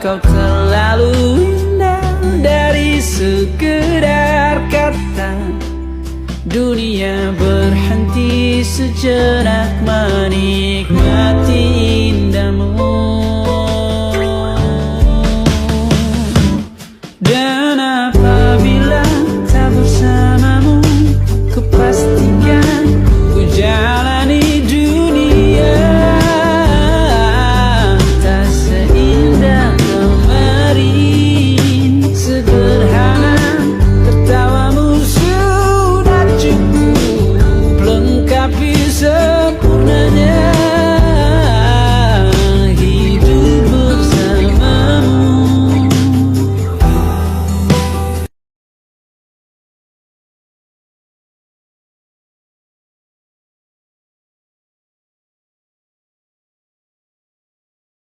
Kau terlalu indah Dari sekedar kata. Dunia berhenti sejenak menikmati